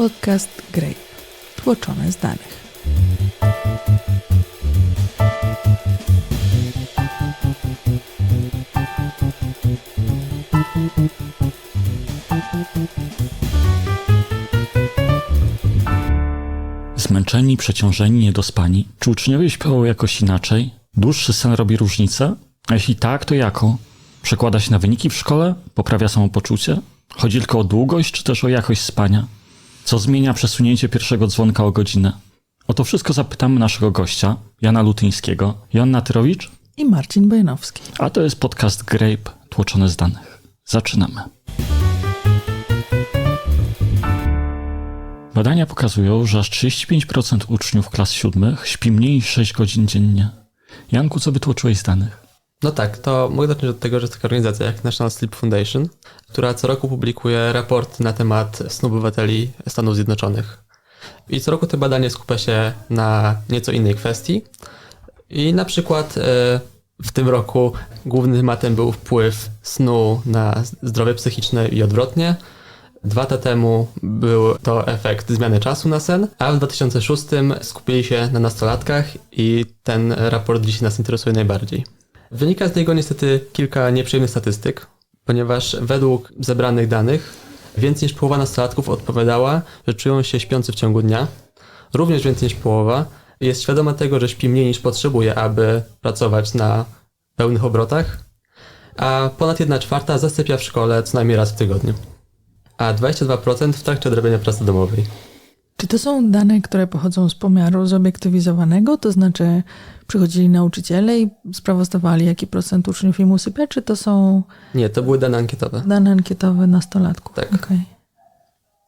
podcast Grape, tłoczone z danych. Zmęczeni, przeciążeni, niedospani? Czy uczniowie śpią jakoś inaczej? Dłuższy sen robi różnicę? A jeśli tak, to jaką? Przekłada się na wyniki w szkole? Poprawia samopoczucie? Chodzi tylko o długość, czy też o jakość spania? Co zmienia przesunięcie pierwszego dzwonka o godzinę? O to wszystko zapytamy naszego gościa, Jana Lutyńskiego. Joanna Tyrowicz? I Marcin Bojanowski. A to jest podcast Grape, tłoczone z danych. Zaczynamy. Badania pokazują, że aż 35% uczniów klas siódmych śpi mniej niż 6 godzin dziennie. Janku, co wytłoczyłeś z danych? No tak, to mogę zacząć od tego, że jest taka organizacja jak National Sleep Foundation, która co roku publikuje raporty na temat snu obywateli Stanów Zjednoczonych. I co roku to badanie skupia się na nieco innej kwestii. I na przykład e, w tym roku głównym tematem był wpływ snu na zdrowie psychiczne i odwrotnie. Dwa lata temu był to efekt zmiany czasu na sen, a w 2006 skupili się na nastolatkach i ten raport dziś nas interesuje najbardziej. Wynika z niego niestety kilka nieprzyjemnych statystyk, ponieważ według zebranych danych więcej niż połowa nastolatków odpowiadała, że czują się śpiący w ciągu dnia. Również więcej niż połowa jest świadoma tego, że śpi mniej niż potrzebuje, aby pracować na pełnych obrotach, a ponad 1 czwarta zasypia w szkole co najmniej raz w tygodniu, a 22% w trakcie odrabiania pracy domowej. Czy to są dane, które pochodzą z pomiaru zobiektywizowanego, to znaczy przychodzili nauczyciele i sprawozdawali, jaki procent uczniów im usypia, czy to są Nie, to były dane ankietowe. dane ankietowe nastolatków? Tak. Okej.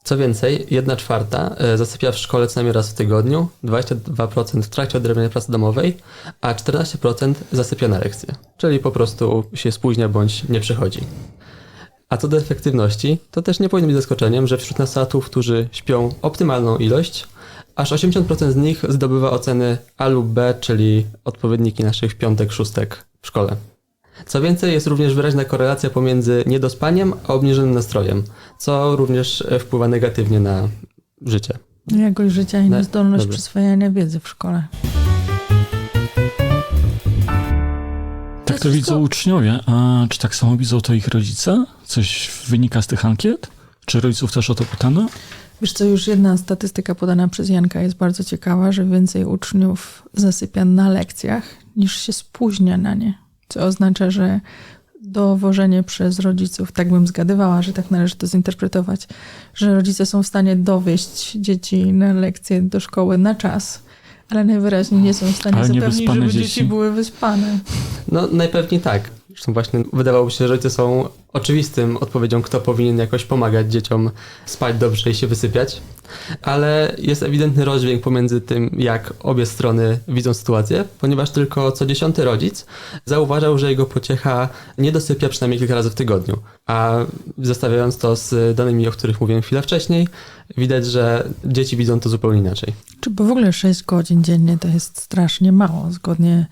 Co więcej, 1 czwarta e, zasypia w szkole co najmniej raz w tygodniu, 22% w trakcie odrabiania pracy domowej, a 14% zasypia na lekcje, czyli po prostu się spóźnia bądź nie przychodzi. A co do efektywności, to też nie powinno być zaskoczeniem, że wśród nastolatków, którzy śpią optymalną ilość, aż 80% z nich zdobywa oceny A lub B, czyli odpowiedniki naszych piątek, szóstek w szkole. Co więcej, jest również wyraźna korelacja pomiędzy niedospaniem a obniżonym nastrojem, co również wpływa negatywnie na życie. Jakość życia i Ne- niezdolność dobra. przyswajania wiedzy w szkole. Tak to widzą uczniowie, a czy tak samo widzą to ich rodzice? Coś wynika z tych ankiet? Czy rodziców też o to pytano? Wiesz co, już jedna statystyka podana przez Janka jest bardzo ciekawa, że więcej uczniów zasypia na lekcjach niż się spóźnia na nie. Co oznacza, że dowożenie przez rodziców, tak bym zgadywała, że tak należy to zinterpretować, że rodzice są w stanie dowieść dzieci na lekcje do szkoły na czas, ale najwyraźniej nie są w stanie zapewnić, żeby dzieci. dzieci były wyspane. No najpewniej tak. Zresztą właśnie wydawałoby się, że rodzice są oczywistym odpowiedzią, kto powinien jakoś pomagać dzieciom spać dobrze i się wysypiać, ale jest ewidentny rozdźwięk pomiędzy tym, jak obie strony widzą sytuację, ponieważ tylko co dziesiąty rodzic zauważał, że jego pociecha nie dosypia przynajmniej kilka razy w tygodniu, a zestawiając to z danymi, o których mówiłem chwilę wcześniej, widać, że dzieci widzą to zupełnie inaczej. Czy bo w ogóle 6 godzin dziennie to jest strasznie mało, zgodnie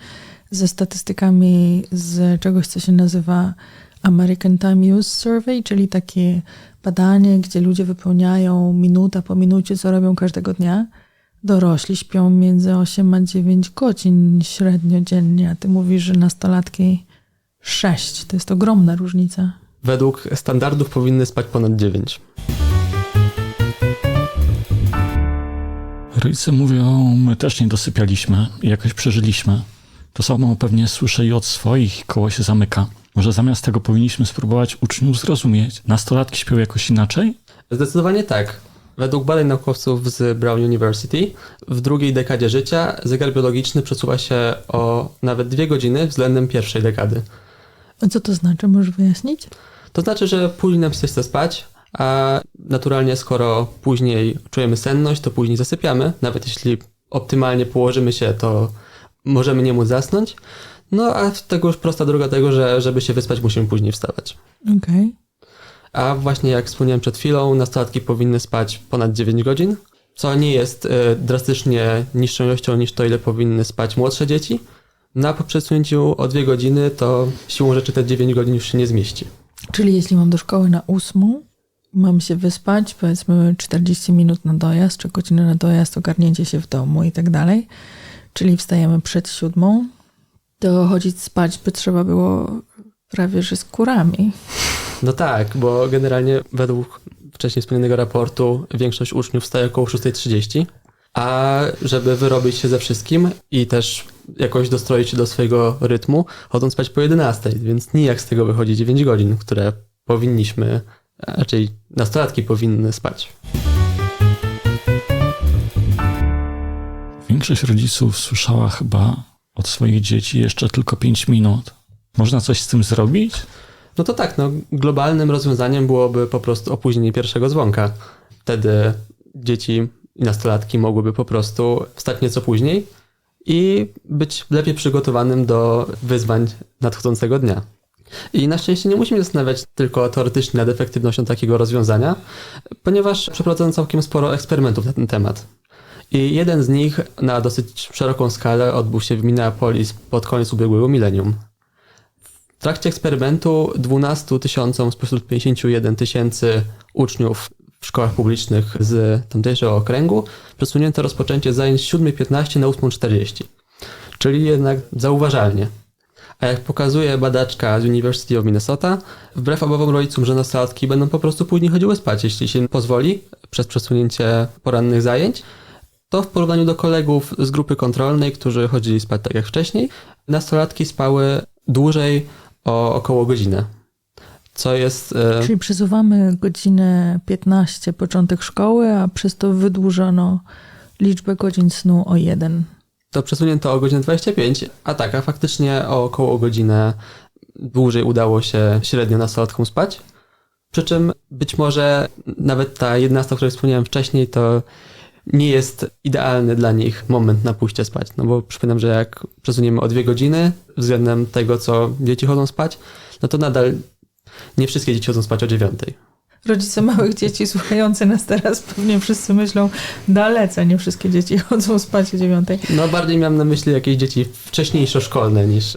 ze statystykami z czegoś, co się nazywa American Time Use Survey, czyli takie badanie, gdzie ludzie wypełniają minuta po minucie, co robią każdego dnia. Dorośli śpią między 8 a 9 godzin średnio dziennie, a ty mówisz, że nastolatki 6. To jest ogromna różnica. Według standardów powinny spać ponad 9. Rodzice mówią, my też nie dosypialiśmy i jakoś przeżyliśmy. To samo pewnie słyszę i od swoich, koło się zamyka. Może zamiast tego powinniśmy spróbować uczniów zrozumieć. Nastolatki śpią jakoś inaczej? Zdecydowanie tak. Według badań naukowców z Brown University w drugiej dekadzie życia zegar biologiczny przesuwa się o nawet dwie godziny względem pierwszej dekady. A co to znaczy? Możesz wyjaśnić? To znaczy, że później nam się chce spać, a naturalnie skoro później czujemy senność, to później zasypiamy. Nawet jeśli optymalnie położymy się, to możemy nie móc zasnąć. No a tego już prosta droga tego, że żeby się wyspać, musimy później wstawać. Okej. A właśnie jak wspomniałem przed chwilą, nastolatki powinny spać ponad 9 godzin, co nie jest e, drastycznie niższą ilością niż to, ile powinny spać młodsze dzieci. No a po przesunięciu o 2 godziny, to siłą rzeczy te 9 godzin już się nie zmieści. Czyli jeśli mam do szkoły na ósmą, mam się wyspać, powiedzmy 40 minut na dojazd, czy godzinę na dojazd, ogarnięcie się w domu i tak dalej, czyli wstajemy przed siódmą, to chodzić spać by trzeba było prawie że z kurami. No tak, bo generalnie według wcześniej wspomnianego raportu większość uczniów wstaje około 6.30, a żeby wyrobić się ze wszystkim i też jakoś dostroić się do swojego rytmu, chodzą spać po 11, więc nijak z tego wychodzi 9 godzin, które powinniśmy, raczej nastolatki powinny spać. Większość rodziców słyszała chyba od swoich dzieci jeszcze tylko 5 minut. Można coś z tym zrobić? No to tak, no, globalnym rozwiązaniem byłoby po prostu opóźnienie pierwszego dzwonka. Wtedy dzieci i nastolatki mogłyby po prostu wstać nieco później i być lepiej przygotowanym do wyzwań nadchodzącego dnia. I na szczęście nie musimy zastanawiać tylko teoretycznie nad efektywnością takiego rozwiązania, ponieważ przeprowadzono całkiem sporo eksperymentów na ten temat. I jeden z nich na dosyć szeroką skalę odbył się w Minneapolis pod koniec ubiegłego milenium. W trakcie eksperymentu 12 tysiącom spośród 51 tysięcy uczniów w szkołach publicznych z tamtejszego okręgu przesunięto rozpoczęcie zajęć z 7.15 na 8.40, czyli jednak zauważalnie. A jak pokazuje badaczka z University of Minnesota, wbrew obawom rodzicom, że nastolatki będą po prostu później chodziły spać, jeśli się pozwoli, przez przesunięcie porannych zajęć, to w porównaniu do kolegów z grupy kontrolnej, którzy chodzili spać tak jak wcześniej, nastolatki spały dłużej o około godzinę. Co jest. E, Czyli przesuwamy godzinę 15 początek szkoły, a przez to wydłużono liczbę godzin snu o jeden. to przesunięto o godzinę 25, a tak, a faktycznie o około godzinę dłużej udało się średnio nastolatkom spać. Przy czym być może nawet ta 11, o której wspomniałem wcześniej, to nie jest idealny dla nich moment na pójście spać. No bo przypominam, że jak przesuniemy o dwie godziny względem tego, co dzieci chodzą spać, no to nadal nie wszystkie dzieci chodzą spać o dziewiątej. Rodzice małych dzieci słuchający nas teraz pewnie wszyscy myślą dalece, nie wszystkie dzieci chodzą spać o dziewiątej. No bardziej miałem na myśli jakieś dzieci wcześniejszo szkolne niż,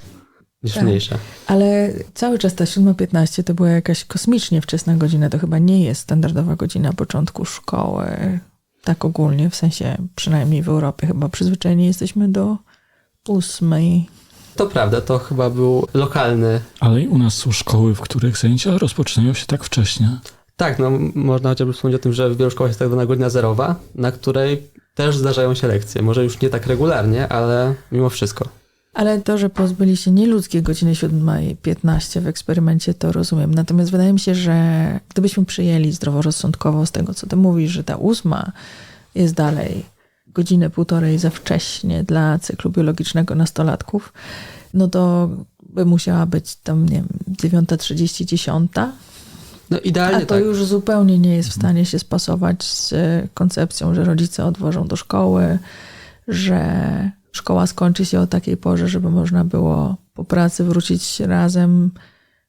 niż Tak. mniejsze. Ale cały czas ta 7.15 to była jakaś kosmicznie wczesna godzina. To chyba nie jest standardowa godzina początku szkoły. Tak ogólnie, w sensie przynajmniej w Europie chyba przyzwyczajeni jesteśmy do ósmej. To prawda, to chyba był lokalny. Ale i u nas są szkoły, w których zajęcia rozpoczynają się tak wcześnie. Tak, no można chociażby wspomnieć o tym, że w wielu szkołach jest tak zwana godzina zerowa, na której też zdarzają się lekcje. Może już nie tak regularnie, ale mimo wszystko. Ale to, że pozbyli się nieludzkiej godziny 7.15 w eksperymencie, to rozumiem. Natomiast wydaje mi się, że gdybyśmy przyjęli zdroworozsądkowo z tego, co ty mówisz, że ta ósma jest dalej godzinę, półtorej za wcześnie dla cyklu biologicznego nastolatków, no to by musiała być tam, nie wiem, 9.30, 10. No A idealnie to tak. już zupełnie nie jest w stanie się spasować z koncepcją, że rodzice odwożą do szkoły, że szkoła skończy się o takiej porze, żeby można było po pracy wrócić razem,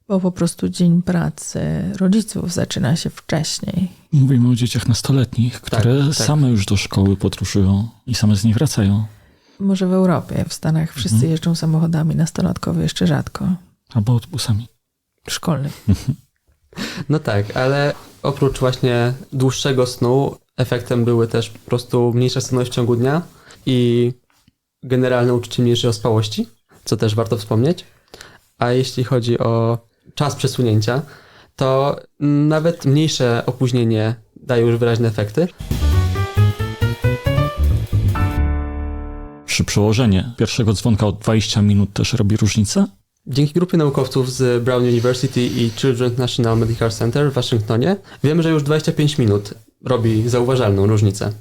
bo po prostu dzień pracy rodziców zaczyna się wcześniej. Mówimy o dzieciach nastoletnich, które tak. same już do szkoły podróżują i same z nich wracają. Może w Europie, w Stanach wszyscy jeżdżą samochodami, nastolatkowie jeszcze rzadko. Albo autobusami. Szkolny. No tak, ale oprócz właśnie dłuższego snu, efektem były też po prostu mniejsze senność w ciągu dnia i generalne uczucie mniejszej ospałości, co też warto wspomnieć. A jeśli chodzi o czas przesunięcia, to nawet mniejsze opóźnienie daje już wyraźne efekty. Czy przełożenie pierwszego dzwonka o 20 minut też robi różnicę? Dzięki grupie naukowców z Brown University i Children's National Medical Center w Waszyngtonie wiemy, że już 25 minut robi zauważalną różnicę.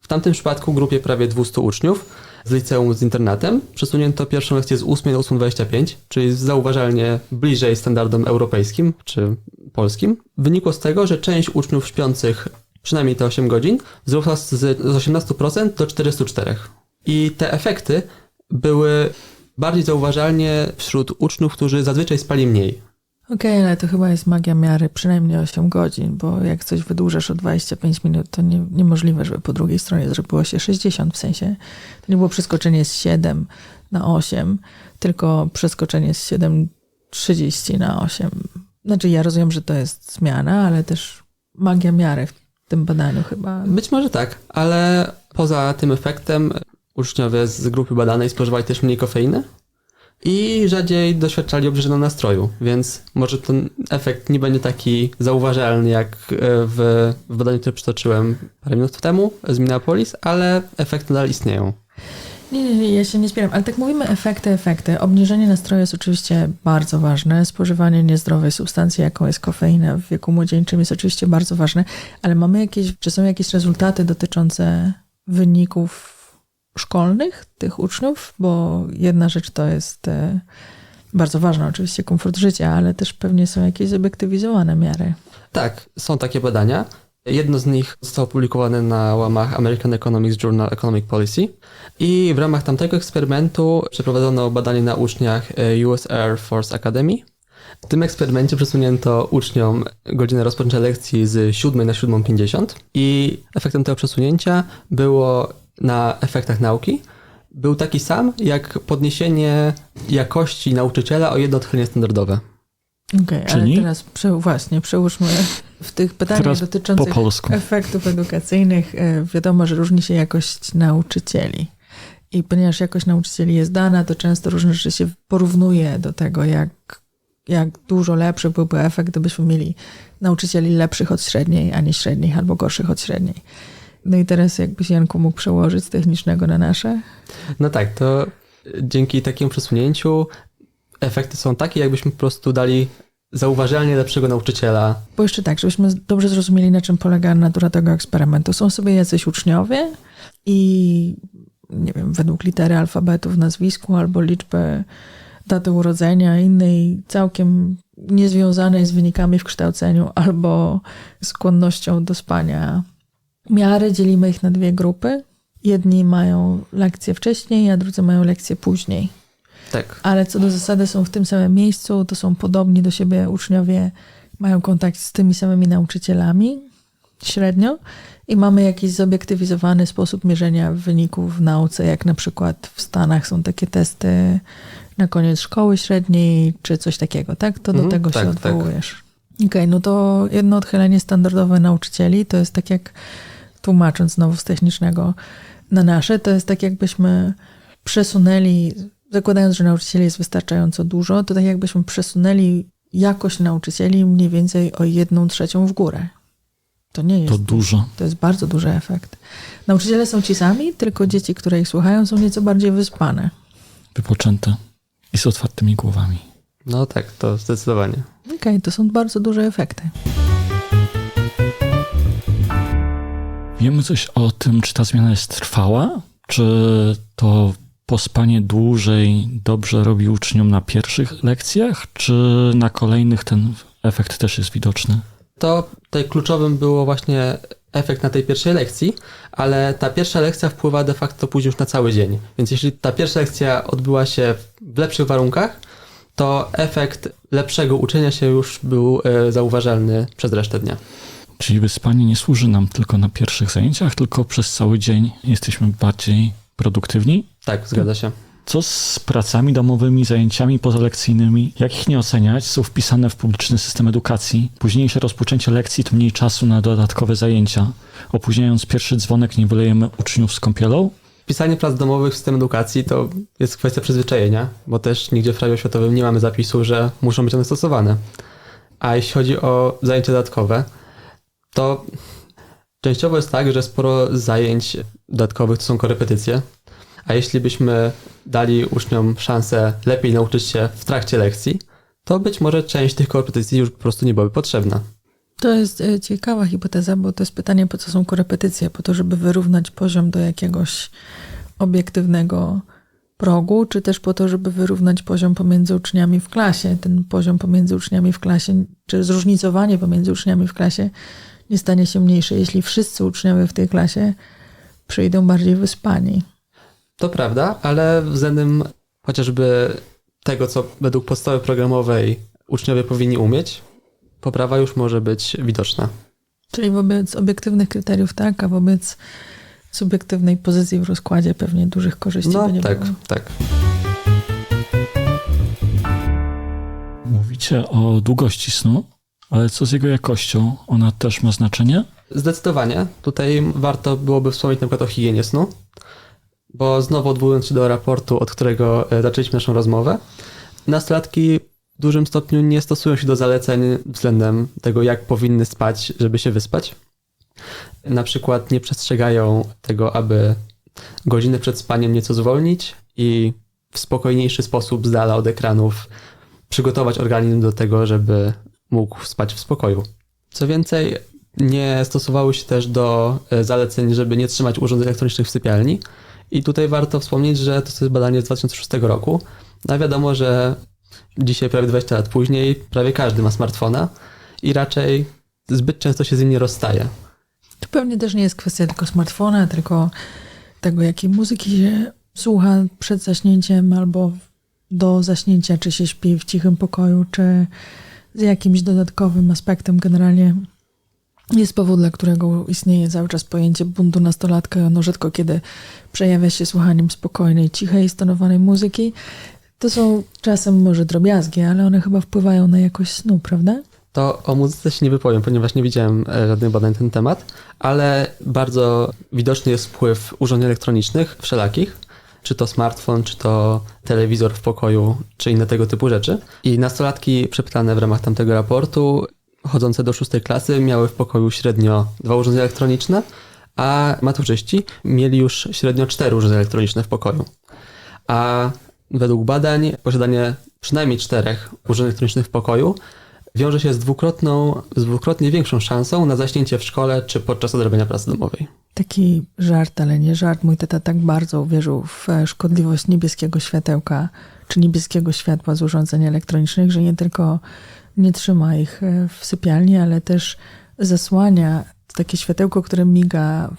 W tamtym przypadku grupie prawie 200 uczniów z liceum z internatem przesunięto pierwszą lekcję z 8 na 8.25, czyli zauważalnie bliżej standardom europejskim czy polskim. Wynikło z tego, że część uczniów śpiących przynajmniej te 8 godzin wzrosła z z 18% do 404%. I te efekty były bardziej zauważalnie wśród uczniów, którzy zazwyczaj spali mniej. Okej, ale to chyba jest magia miary, przynajmniej 8 godzin, bo jak coś wydłużasz o 25 minut, to nie, niemożliwe, żeby po drugiej stronie zrobiło się 60, w sensie to nie było przeskoczenie z 7 na 8, tylko przeskoczenie z 7,30 na 8. Znaczy ja rozumiem, że to jest zmiana, ale też magia miary w tym badaniu chyba. Być może tak, ale poza tym efektem uczniowie z grupy badanej spożywali też mniej kofeiny i rzadziej doświadczali obniżonego nastroju, więc może ten efekt nie będzie taki zauważalny jak e, w, w badaniu, które przytoczyłem parę minut temu z Minneapolis, ale efekty nadal istnieją. Nie, nie, nie, ja się nie spieram, ale tak mówimy efekty, efekty. Obniżenie nastroju jest oczywiście bardzo ważne. Spożywanie niezdrowej substancji, jaką jest kofeina w wieku młodzieńczym jest oczywiście bardzo ważne, ale mamy jakieś, czy są jakieś rezultaty dotyczące wyników szkolnych tych uczniów? Bo jedna rzecz to jest e, bardzo ważna, oczywiście komfort życia, ale też pewnie są jakieś zobiektywizowane miary. Tak, są takie badania. Jedno z nich zostało opublikowane na łamach American Economics Journal Economic Policy i w ramach tamtego eksperymentu przeprowadzono badanie na uczniach e, US Air Force Academy. W tym eksperymencie przesunięto uczniom godzinę rozpoczęcia lekcji z 7 na 7.50 i efektem tego przesunięcia było na efektach nauki był taki sam jak podniesienie jakości nauczyciela o jedno odchylenie standardowe. Okej, Czyli? ale teraz prze, właśnie przełóżmy w tych pytaniach Teraz po dotyczących polsku. efektów edukacyjnych. e, Wiadomo, że różni się jakość nauczycieli. I ponieważ jakość nauczycieli jest dana, to często różne rzeczy się porównuje do tego, jak, jak dużo lepszy byłby efekt, gdybyśmy mieli nauczycieli lepszych od średniej, a nie średnich albo gorszych od średniej. No i teraz jakbyś Janku mógł przełożyć z technicznego na nasze? No tak, to dzięki takiemu przesunięciu efekty są takie, jakbyśmy po prostu dali zauważalnie lepszego nauczyciela. Bo jeszcze tak, żebyśmy dobrze zrozumieli, na czym polega natura tego eksperymentu. Są sobie jacyś uczniowie i nie wiem, według litery alfabetu w nazwisku albo liczby daty urodzenia, innej całkiem niezwiązanej z wynikami w kształceniu albo skłonnością do spania miary, dzielimy ich na dwie grupy. Jedni mają lekcje wcześniej, a drudzy mają lekcje później Tak. ale co do zasady są w tym samym miejscu, to są podobni do siebie uczniowie, mają kontakt z tymi samymi nauczycielami średnio i mamy jakiś zobiektywizowany sposób mierzenia wyników w nauce, jak na przykład w Stanach są takie testy na koniec szkoły średniej, czy coś takiego, tak? To do Mhm, tego tak, się tak. odwołujesz. Okej, no to jedno odchylenie standardowe nauczycieli to jest tak jak, tłumacząc znowu z technicznego na nasze, to jest tak jakbyśmy przesunęli, zakładając, że nauczycieli jest wystarczająco dużo, to tak jakbyśmy przesunęli jakość nauczycieli mniej więcej o jedną trzecią w górę. To nie jest To dużo. to jest bardzo duży efekt. Nauczyciele są ci sami, tylko dzieci, które ich słuchają, są nieco bardziej wyspane. Wypoczęte i z otwartymi głowami. No tak, to zdecydowanie. Okej, to są bardzo duże efekty. Wiemy coś o tym, czy ta zmiana jest trwała? Czy to pospanie dłużej dobrze robi uczniom na pierwszych lekcjach, czy na kolejnych ten efekt też jest widoczny? To tutaj kluczowym było właśnie efekt na tej pierwszej lekcji, ale ta pierwsza lekcja wpływa de facto później już na cały dzień. Więc jeśli ta pierwsza lekcja odbyła się w lepszych warunkach, to efekt lepszego uczenia się już był e, zauważalny przez resztę dnia. Czyli wyspanie nie służy nam tylko na pierwszych zajęciach, tylko przez cały dzień jesteśmy bardziej produktywni? Tak, zgadza się. Co z pracami domowymi, zajęciami pozalekcyjnymi? Jak ich nie oceniać? Są wpisane w publiczny system edukacji. Późniejsze rozpoczęcie lekcji to mniej czasu na dodatkowe zajęcia. Opóźniając pierwszy dzwonek niwelujemy uczniów z kąpielą? Pisanie prac domowych w systemie edukacji to jest kwestia przyzwyczajenia, bo też nigdzie w prawie oświatowym nie mamy zapisu, że muszą być one stosowane. A jeśli chodzi o zajęcia dodatkowe, to częściowo jest tak, że sporo zajęć dodatkowych to są korepetycje, a jeśli byśmy dali uczniom szansę lepiej nauczyć się w trakcie lekcji, to być może część tych korepetycji już po prostu nie byłaby potrzebna. To jest e, ciekawa hipoteza, bo to jest pytanie, po co są korepetycje? Po to, żeby wyrównać poziom do jakiegoś obiektywnego progu, czy też po to, żeby wyrównać poziom pomiędzy uczniami w klasie? Ten poziom pomiędzy uczniami w klasie, czy zróżnicowanie pomiędzy uczniami w klasie nie stanie się mniejsze, jeśli wszyscy uczniowie w tej klasie przyjdą bardziej wyspani. To prawda, ale względem chociażby tego, co według podstawy programowej uczniowie powinni umieć, poprawa już może być widoczna. Czyli wobec obiektywnych kryteriów tak, a wobec subiektywnej pozycji w rozkładzie pewnie dużych korzyści No nie tak, było. tak. Mówicie o długości snu, Ale co z jego jakością? Ona też ma znaczenie? Zdecydowanie. Tutaj warto byłoby wspomnieć na przykład o higienie snu, bo znowu odwołując się do raportu, od którego e, zaczęliśmy naszą rozmowę, nastolatki w dużym stopniu nie stosują się do zaleceń względem tego, jak powinny spać, żeby się wyspać. Na przykład nie przestrzegają tego, aby godzinę przed spaniem nieco zwolnić i w spokojniejszy sposób z dala od ekranów przygotować organizm do tego, żeby mógł spać w spokoju. Co więcej, nie stosowały się też do e, zaleceń, żeby nie trzymać urządzeń elektronicznych w sypialni. I tutaj warto wspomnieć, że to jest badanie z 2006 roku. No wiadomo, że dzisiaj, prawie 20 lat później, prawie każdy ma smartfona i raczej zbyt często się z nim nie rozstaje. To pewnie też nie jest kwestia tylko smartfona, tylko tego, jakiej muzyki się słucha przed zaśnięciem albo do zaśnięcia, czy się śpi w cichym pokoju, czy z jakimś dodatkowym aspektem. Generalnie jest powód, dla którego istnieje cały czas pojęcie buntu nastolatka. Ono rzadko kiedy przejawia się słuchaniem spokojnej, cichej, stonowanej muzyki. To są czasem może drobiazgi, ale one chyba wpływają na jakość snu, prawda? To o muzyce się nie wypowiem, ponieważ nie widziałem e, żadnych badań na ten temat, ale bardzo widoczny jest wpływ urządzeń elektronicznych wszelakich, czy to smartfon, czy to telewizor w pokoju, czy inne tego typu rzeczy. I nastolatki przepytane w ramach tamtego raportu, chodzące do szóstej klasy, miały w pokoju średnio dwa urządzenia elektroniczne, a maturzyści mieli już średnio cztery urządzenia elektroniczne w pokoju. A według badań posiadanie przynajmniej czterech urządzeń elektronicznych w pokoju wiąże się z dwukrotną, z dwukrotnie większą szansą na zaśnięcie w szkole czy podczas odrabiania pracy domowej. Taki żart, ale nie żart. Mój tata tak bardzo uwierzył w szkodliwość niebieskiego światełka, czy niebieskiego światła z urządzeń elektronicznych, że nie tylko nie trzyma ich e, w sypialni, ale też zasłania takie światełko, które miga,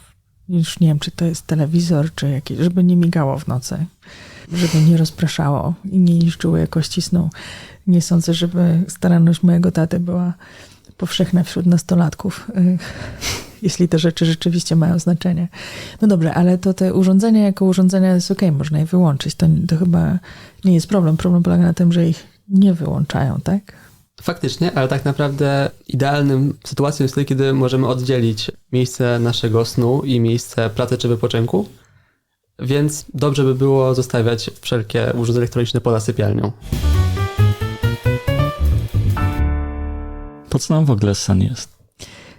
już nie wiem, czy to jest telewizor, czy jakieś, żeby nie migało w nocy, żeby nie rozpraszało i nie niszczyło jakości snu. Nie sądzę, żeby staranność mojego taty była powszechna wśród nastolatków, e, jeśli te rzeczy rzeczywiście mają znaczenie. No dobrze, ale to te urządzenia jako urządzenia jest ok, można je wyłączyć. To, to chyba nie jest problem. Problem polega na tym, że ich nie wyłączają, tak? Faktycznie, ale tak naprawdę idealnym sytuacją jest wtedy, kiedy możemy oddzielić miejsce naszego snu i miejsce pracy czy wypoczynku. Więc dobrze by było zostawiać wszelkie urządzenia elektroniczne poza sypialnią. Po co nam w ogóle sen jest?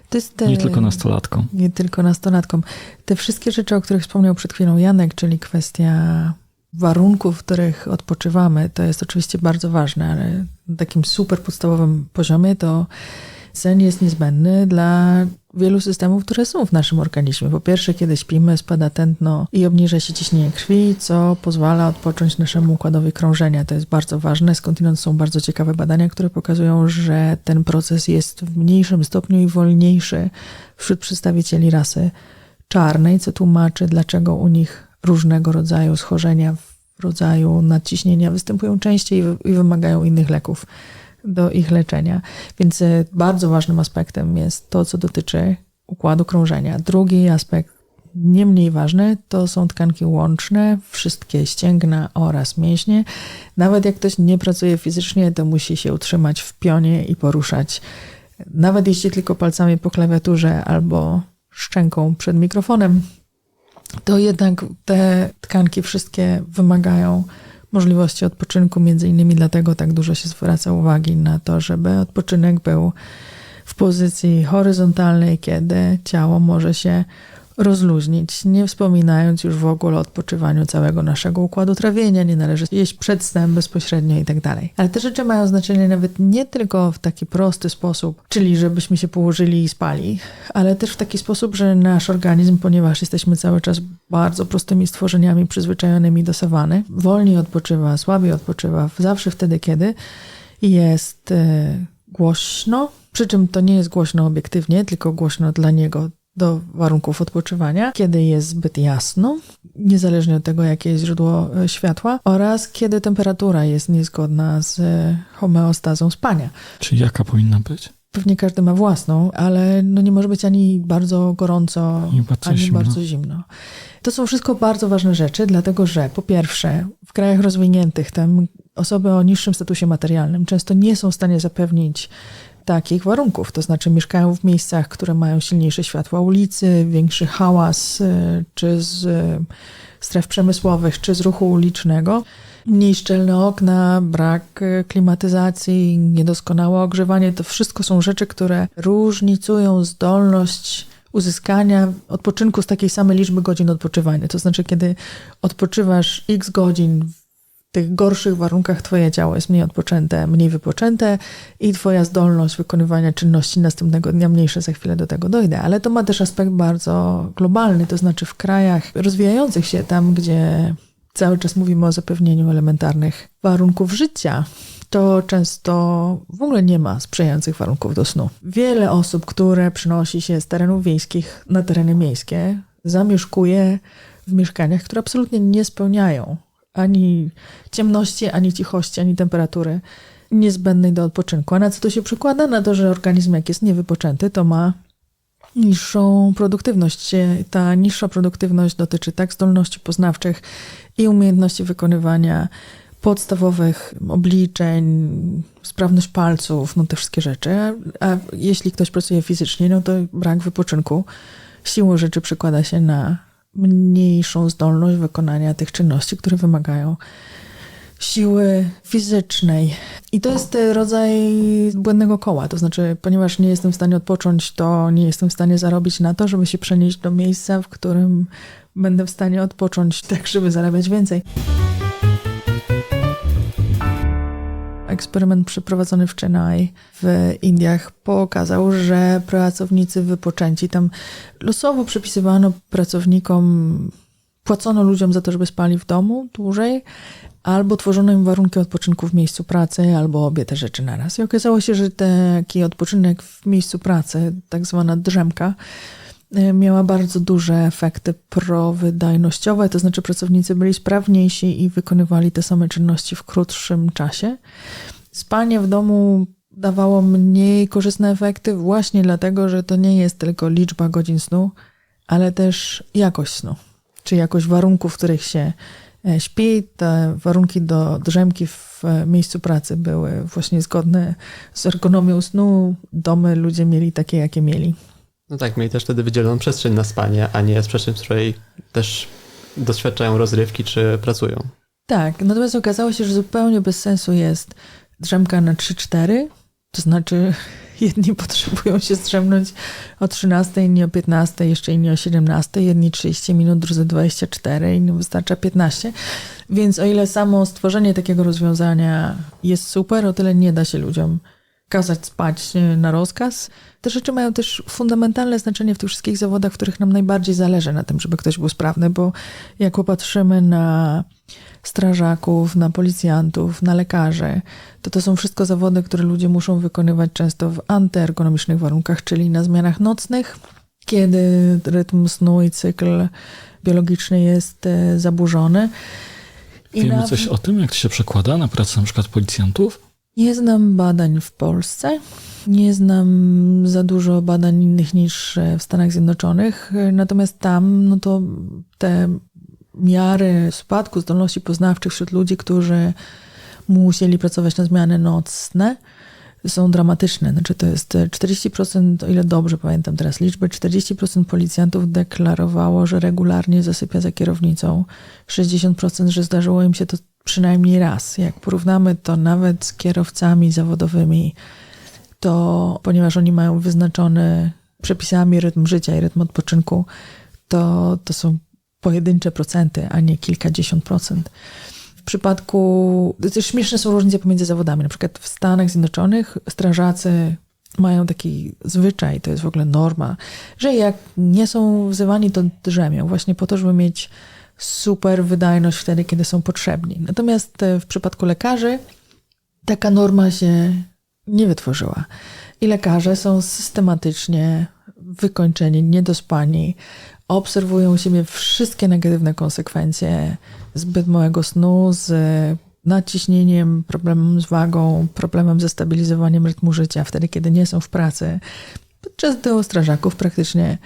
Te, Nie tylko nastolatkom. Nie tylko nastolatkom. Te wszystkie rzeczy, o których wspomniał przed chwilą Janek, czyli kwestia warunków, w których odpoczywamy, to jest oczywiście bardzo ważne, ale na takim super podstawowym poziomie to sen jest niezbędny dla wielu systemów, które są w naszym organizmie. Po pierwsze, kiedy śpimy, spada tętno i obniża się ciśnienie krwi, co pozwala odpocząć naszemu układowi krążenia. To jest bardzo ważne. Skądinąd są bardzo ciekawe badania, które pokazują, że ten proces jest w mniejszym stopniu i wolniejszy wśród przedstawicieli rasy czarnej, co tłumaczy, dlaczego u nich różnego rodzaju schorzenia w rodzaju nadciśnienia występują częściej i wymagają innych leków do ich leczenia. Więc e, bardzo ważnym aspektem jest to, co dotyczy układu krążenia. Drugi aspekt, nie mniej ważny, to są tkanki łączne, wszystkie ścięgna oraz mięśnie. Nawet jak ktoś nie pracuje fizycznie, to musi się utrzymać w pionie i poruszać. Nawet jeśli tylko palcami po klawiaturze albo szczęką przed mikrofonem, to jednak te tkanki wszystkie wymagają możliwości odpoczynku, między innymi dlatego tak dużo się zwraca uwagi na to, żeby odpoczynek był w pozycji horyzontalnej, kiedy ciało może się rozluźnić, nie wspominając już w ogóle o odpoczywaniu całego naszego układu trawienia, nie należy jeść przed snem bezpośrednio i tak dalej. Ale te rzeczy mają znaczenie nawet nie tylko w taki prosty sposób, czyli żebyśmy się położyli i spali, ale też w taki sposób, że nasz organizm, ponieważ jesteśmy cały czas bardzo prostymi stworzeniami przyzwyczajonymi do sawany, wolniej odpoczywa, słabiej odpoczywa, zawsze wtedy, kiedy jest e, głośno, przy czym to nie jest głośno obiektywnie, tylko głośno dla niego, do warunków odpoczywania, kiedy jest zbyt jasno, niezależnie od tego, jakie jest źródło e, światła, oraz kiedy temperatura jest niezgodna z e, homeostazą spania. Czyli jaka powinna być? Pewnie każdy ma własną, ale no nie może być ani bardzo gorąco, I bardzo ani zimno. bardzo zimno. To są wszystko bardzo ważne rzeczy, dlatego że po pierwsze, w krajach rozwiniętych tam osoby o niższym statusie materialnym często nie są w stanie zapewnić takich warunków. To znaczy mieszkają w miejscach, które mają silniejsze światła ulicy, większy hałas, y, czy z y, stref przemysłowych, czy z ruchu ulicznego. Mniej szczelne okna, brak y, klimatyzacji, niedoskonałe ogrzewanie to wszystko są rzeczy, które różnicują zdolność uzyskania odpoczynku z takiej samej liczby godzin odpoczywania. To znaczy, kiedy odpoczywasz x godzin tych gorszych warunkach, twoje ciało jest mniej odpoczęte, mniej wypoczęte i twoja zdolność wykonywania czynności następnego dnia mniejsza. Za chwilę do tego dojdę. Ale to ma też aspekt bardzo globalny, to znaczy w krajach rozwijających się, tam gdzie cały czas mówimy o zapewnieniu elementarnych warunków życia, to często w ogóle nie ma sprzyjających warunków do snu. Wiele osób, które przynosi się z terenów wiejskich na tereny miejskie, zamieszkuje w mieszkaniach, które absolutnie nie spełniają ani ciemności, ani cichości, ani temperatury niezbędnej do odpoczynku. A na co to się przekłada? Na to, że organizm jak jest niewypoczęty, to ma niższą produktywność. Ta niższa produktywność dotyczy tak zdolności poznawczych i umiejętności wykonywania podstawowych obliczeń, sprawność palców, no te wszystkie rzeczy. A, jeśli ktoś pracuje fizycznie, no to brak wypoczynku siłą rzeczy przekłada się na mniejszą zdolność wykonania tych czynności, które wymagają siły fizycznej. I to jest rodzaj błędnego koła. To znaczy, ponieważ nie jestem w stanie odpocząć, to nie jestem w stanie zarobić na to, żeby się przenieść do miejsca, w którym będę w stanie odpocząć, tak żeby zarabiać więcej. Eksperyment przeprowadzony w Chennai w Indiach pokazał, że pracownicy wypoczęci tam losowo przypisywano pracownikom, płacono ludziom za to, żeby spali w domu dłużej, albo tworzono im warunki odpoczynku w miejscu pracy, albo obie te rzeczy naraz. I okazało się, że taki odpoczynek w miejscu pracy, tak zwana drzemka, miała bardzo duże efekty prowydajnościowe, to znaczy pracownicy byli sprawniejsi i wykonywali te same czynności w krótszym czasie. Spanie w domu dawało mniej korzystne efekty właśnie dlatego, że to nie jest tylko liczba godzin snu, ale też jakość snu, czy jakość warunków, w których się e, śpi. Te warunki do drzemki w e, miejscu pracy były właśnie zgodne z ergonomią snu. Domy ludzie mieli takie, jakie mieli. No tak, mieli też wtedy wydzieloną przestrzeń na spanie, a nie przestrzeń, w której też doświadczają rozrywki czy pracują. Tak, natomiast okazało się, że zupełnie bez sensu jest drzemka na 3-4, to znaczy jedni potrzebują się zdrzemnąć o 13, inni o 15, jeszcze inni o 17, jedni 30 minut, drudzy 24, innym wystarcza 15. Więc o ile samo stworzenie takiego rozwiązania jest super, o tyle nie da się ludziom kazać spać na rozkaz. Te rzeczy mają też fundamentalne znaczenie w tych wszystkich zawodach, w których nam najbardziej zależy na tym, żeby ktoś był sprawny, bo jak popatrzymy na strażaków, na policjantów, na lekarzy, to to są wszystko zawody, które ludzie muszą wykonywać często w antyergonomicznych warunkach, czyli na zmianach nocnych, kiedy rytm snu i cykl biologiczny jest e, zaburzony. I Wiemy na- coś o tym, jak to się przekłada na pracę na przykład policjantów? Nie znam badań w Polsce. Nie znam za dużo badań innych niż w Stanach Zjednoczonych. Natomiast tam, no to te miary spadku zdolności poznawczych wśród ludzi, którzy musieli pracować na zmiany nocne, są dramatyczne. Znaczy to jest e, 40%, o ile dobrze pamiętam teraz liczbę, 40% policjantów deklarowało, że regularnie zasypia za kierownicą. 60%, że zdarzyło im się to przynajmniej raz. Jak porównamy to nawet z kierowcami zawodowymi, to ponieważ oni mają wyznaczony przepisami rytm życia i rytm odpoczynku, to, to są pojedyncze procenty, a nie kilkadziesiąt procent. W przypadku, śmieszne są różnice pomiędzy zawodami. Na przykład w Stanach Zjednoczonych strażacy mają taki zwyczaj, to jest w ogóle norma, że jak nie są wzywani, to drzemią, właśnie po to, żeby mieć super wydajność wtedy, kiedy są potrzebni. Natomiast e, w przypadku lekarzy taka norma się nie wytworzyła. I lekarze są systematycznie wykończeni, niedospani, obserwują u siebie wszystkie negatywne konsekwencje zbyt małego snu, z nadciśnieniem, problemem z wagą, problemem ze stabilizowaniem rytmu życia, wtedy, kiedy nie są w pracy. Podczas gdy u strażaków praktycznie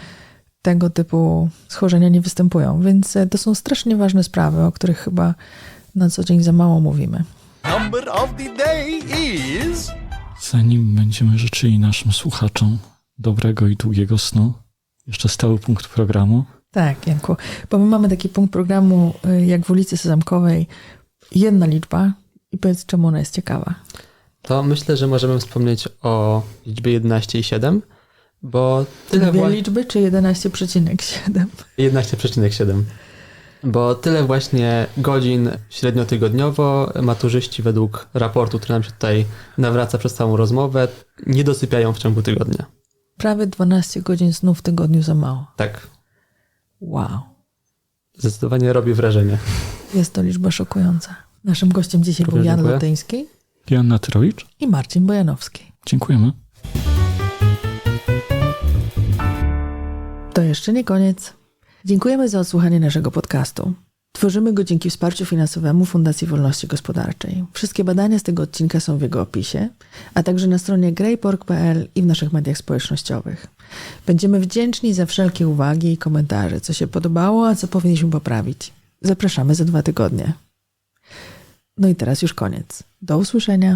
tego typu schorzenia nie występują. Więc e, to są strasznie ważne sprawy, o których chyba na co dzień za mało mówimy. Number of the day is Zanim będziemy życzyli naszym słuchaczom dobrego i długiego snu, jeszcze stały punkt programu. Tak, Janku, bo my mamy taki punkt programu, y, jak w ulicy Sezamkowej, jedna liczba i powiedz, czemu ona jest ciekawa. To myślę, że możemy wspomnieć o liczbie 11 i 7, bo tyle Dwie wła- liczby czy 11,7? 11,7. Bo tyle właśnie godzin średniotygodniowo maturzyści według raportu, który nam się tutaj nawraca przez całą rozmowę, nie dosypiają w ciągu tygodnia. Prawie 12 godzin snu w tygodniu za mało. Tak, Wow. zdecydowanie robi wrażenie. Jest to liczba szokująca. Naszym gościem dzisiaj był Również Jan dziękuję. Lotyński Joanna Tyrowicz, i Marcin Bojanowski. dziękujemy. To jeszcze nie koniec. Dziękujemy za odsłuchanie naszego podcastu. Tworzymy go dzięki wsparciu finansowemu Fundacji Wolności Gospodarczej. Wszystkie badania z tego odcinka są w jego opisie, a także na stronie greypork.pl i w naszych mediach społecznościowych. Będziemy wdzięczni za wszelkie uwagi i komentarze, co się podobało, a co powinniśmy poprawić. Zapraszamy za dwa tygodnie. No i teraz już koniec. Do usłyszenia.